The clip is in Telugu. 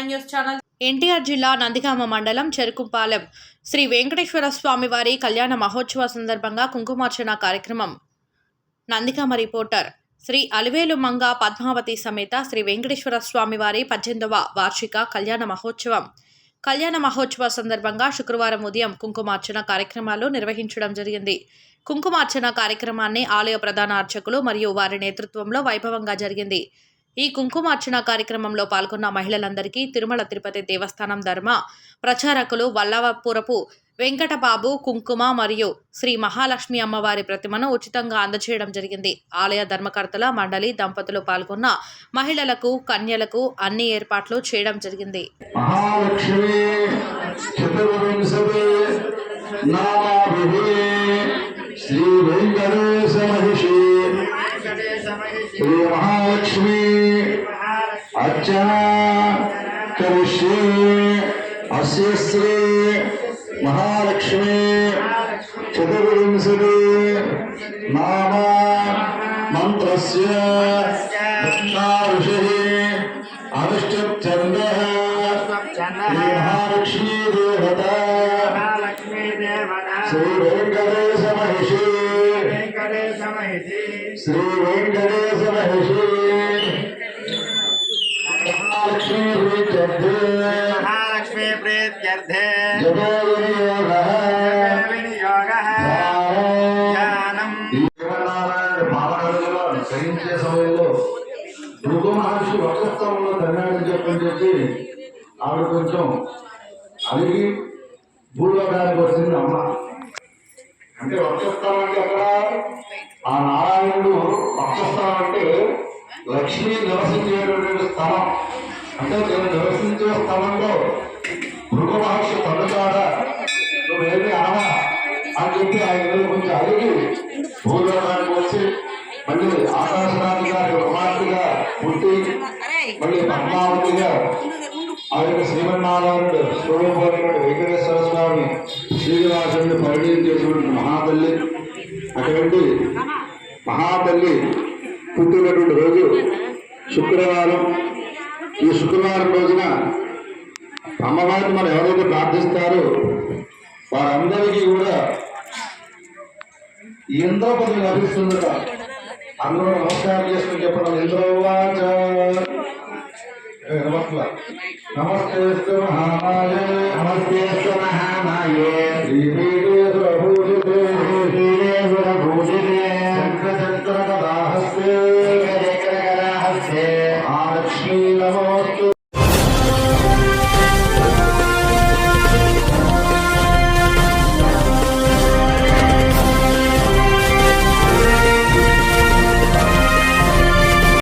News channel. ఎన్టీఆర్ జిల్లా నందిగామ మండలం చెరుకుపాలెం శ్రీ వెంకటేశ్వర స్వామి వారి కళ్యాణ మహోత్సవ సందర్భంగా కుంకుమార్చన కార్యక్రమం. నందిగామ రిపోర్టర్ శ్రీ అలివేలు మంగ పద్మావతి సమేత శ్రీ వెంకటేశ్వర స్వామి వారి పద్దెనిమిదవ వార్షిక కళ్యాణ మహోత్సవం. కళ్యాణ మహోత్సవ సందర్భంగా శుక్రవారం ఉదయం కుంకుమార్చన కార్యక్రమాలు నిర్వహించడం జరిగింది. కుంకుమార్చన కార్యక్రమాన్ని ఆలయ ప్రధాన అర్చకులు మరియు వారి నేతృత్వంలో వైభవంగా జరిగింది. ఈ కుంకుమార్చన కార్యక్రమంలో పాల్గొన్న మహిళలందరికీ తిరుమల తిరుపతి దేవస్థానం ధర్మ ప్రచారకులు వల్లవపురపు వెంకటబాబు కుంకుమ మరియు శ్రీ మహాలక్ష్మి అమ్మవారి ప్రతిమను ఉచితంగా అందజేయడం జరిగింది. ఆలయ ధర్మకర్తల మండలి దంపతులు పాల్గొన్న మహిళలకు కన్యలకు అన్ని ఏర్పాట్లు చేయడం జరిగింది. శ్రీ अर्चना कविश्री अश्री महालक्ष्मी चतुर्विंशति नाम मंत्रस्य अनुष्ठचंद्रः महालक्ष्मी देवता श्री वेकटेश महिषी श्री वेकटेश महिषी లక్ష్మీ ప్రీత్యర్థే మహాలక్ష్మీ ప్రీత్యర్థే గ్రహించే సమయంలో భృగు మహర్షి వక్షస్థంలో ధన్యాన్ని చెప్పని చెప్పి ఆవిడ కొంచెం అడిగి భూలోకానికి వచ్చింది అమ్మ. అంటే వక్షస్థలం అంటే అక్కడ ఆ నారాయణుడు వక్షస్థలం అంటే లక్ష్మీ నివసించేటటువంటి స్థలం. అంటే నేను నివసించే స్థలంలో భృగు మహర్షి తల్లుతారా నువ్వేమి అనవా అని చెప్పి ఆయన మీద కొంచెం అడిగి భూలోకానికి వచ్చి మళ్ళీ ఆకాశరాజు గారి కుమార్తెగా పుట్టి మళ్ళీ పద్మావతిగా ఆ యొక్క శ్రీమన్నారాయణుడు స్వరూపమైనటువంటి వెంకటేశ్వర స్వామి శ్రీనివాసుడిని పరిణయం చేసినటువంటి మహాతల్లి. అటువంటి మహాతల్లి పుట్టినటువంటి రోజు శుక్రవారం ఈ శుక్రవారం రోజున అమ్మవారిని మనం ఎవరైతే ప్రార్థిస్తారో వారందరికీ కూడా ఇంద్రపతి లభిస్తుందట అందరూ నమస్కారం చేసుకుని చెప్పడం ఇంద్రవాచ నమస్తే నమస్కారం నమస్తే మహామాయ నమస్తే మహామాయే